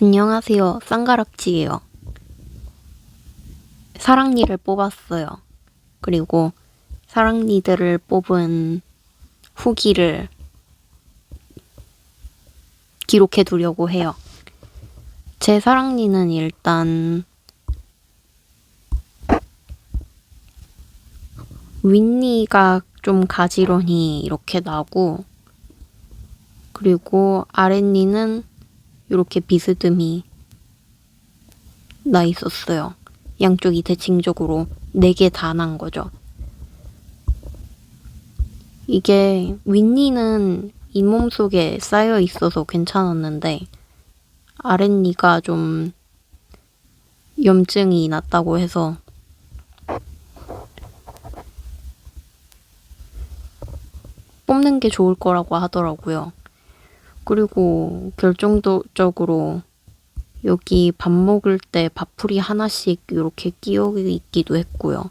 안녕하세요. 쌍가락지예요. 사랑니를 뽑았어요. 그리고 사랑니들을 뽑은 후기를 기록해 두려고 해요. 제 사랑니는 일단 윗니가 좀 가지런히 이렇게 나고 그리고 아랫니는 이렇게 비스듬히 나 있었어요. 양쪽이 대칭적으로 네 개 다 난 거죠. 이게 윗니는 잇몸 속에 쌓여 있어서 괜찮았는데 아랫니가 좀 염증이 났다고 해서 뽑는 게 좋을 거라고 하더라고요. 그리고 결정적으로 여기 밥 먹을 때 밥풀이 하나씩 이렇게 끼어 있기도 했고요.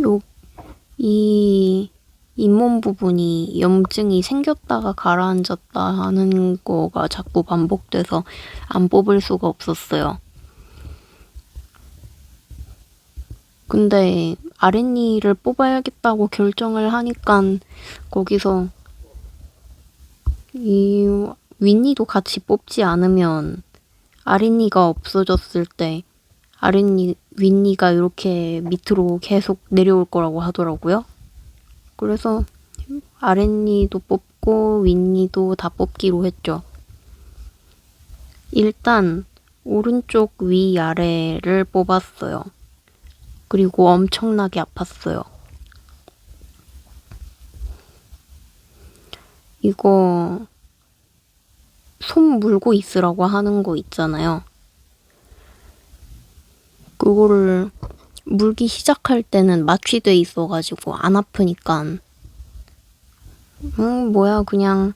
요, 이 잇몸 부분이 염증이 생겼다가 가라앉았다 하는 거가 자꾸 반복돼서 안 뽑을 수가 없었어요. 근데 아랫니를 뽑아야겠다고 결정을 하니까 거기서 이 윗니도 같이 뽑지 않으면 아랫니가 없어졌을 때 아랫니 윗니가 이렇게 밑으로 계속 내려올 거라고 하더라고요. 그래서 아랫니도 뽑고 윗니도 다 뽑기로 했죠. 일단 오른쪽 위 아래를 뽑았어요. 그리고 엄청나게 아팠어요. 이거 손 물고 있으라고 하는 거 있잖아요. 그거를 물기 시작할 때는 마취돼 있어가지고 안 아프니까 음 뭐야 그냥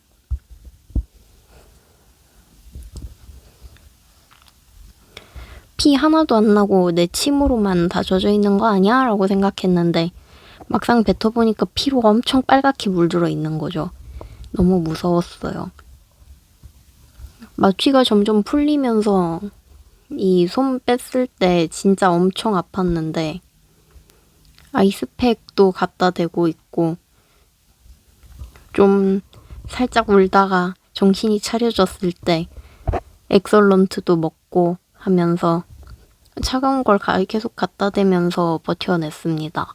피 하나도 안 나고 내 침으로만 다 젖어 있는 거 아니야? 라고 생각했는데 막상 뱉어보니까 피로 엄청 빨갛게 물들어 있는 거죠. 너무 무서웠어요. 마취가 점점 풀리면서 이 손 뺐을 때 진짜 엄청 아팠는데 아이스팩도 갖다 대고 있고 좀 살짝 울다가 정신이 차려졌을 때 엑설런트도 먹고 하면서 차가운 걸 가- 계속 갖다 대면서 버텨냈습니다.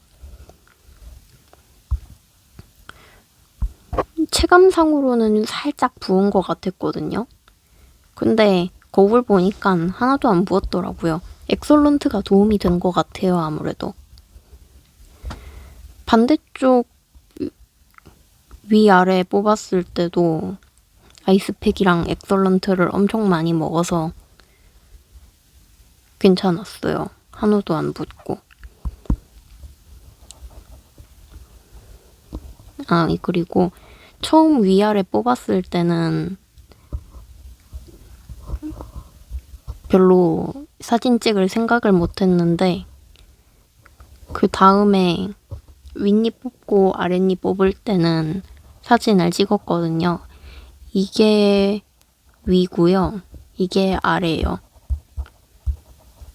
체감상으로는 살짝 부은 것 같았거든요. 근데 거울 보니까 하나도 안 부었더라고요. 엑설런트가 도움이 된 것 같아요, 아무래도. 반대쪽 위아래 뽑았을 때도 아이스팩이랑 엑설런트를 엄청 많이 먹어서 괜찮았어요. 하나도 안 붓고. 아, 그리고 처음 위아래 뽑았을 때는 별로 사진 찍을 생각을 못 했는데, 그 다음에 윗니 뽑고 아랫니 뽑을 때는 사진을 찍었거든요. 이게 위고요. 이게 아래예요.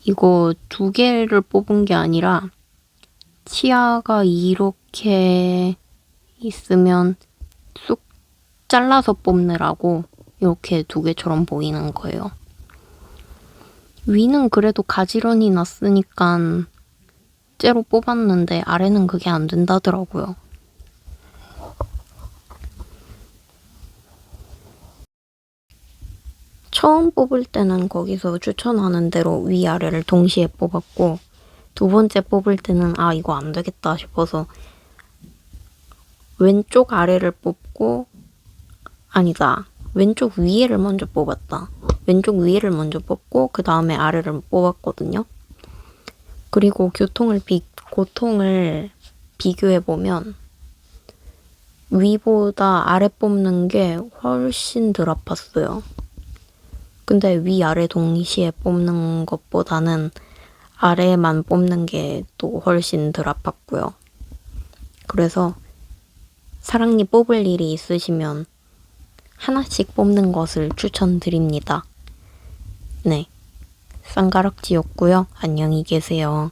이거 두 개를 뽑은 게 아니라 치아가 이렇게 있으면 쑥 잘라서 뽑느라고 이렇게 두 개처럼 보이는 거예요. 위는 그래도 가지런히 났으니까 째로 뽑았는데 아래는 그게 안 된다더라고요. 처음 뽑을 때는 거기서 추천하는 대로 위아래를 동시에 뽑았고 두 번째 뽑을 때는 아 이거 안 되겠다 싶어서 왼쪽 아래를 뽑고 아니다. 왼쪽 위에를 먼저 뽑았다. 왼쪽 위에를 먼저 뽑고 그 다음에 아래를 뽑았거든요. 그리고 교통을 비 고통을 비교해 보면 위보다 아래 뽑는 게 훨씬 덜 아팠어요. 근데 위아래 동시에 뽑는 것보다는 아래만 뽑는 게 또 훨씬 덜 아팠고요. 그래서 사랑니 뽑을 일이 있으시면 하나씩 뽑는 것을 추천드립니다. 네. 쌍가락지였고요. 안녕히 계세요.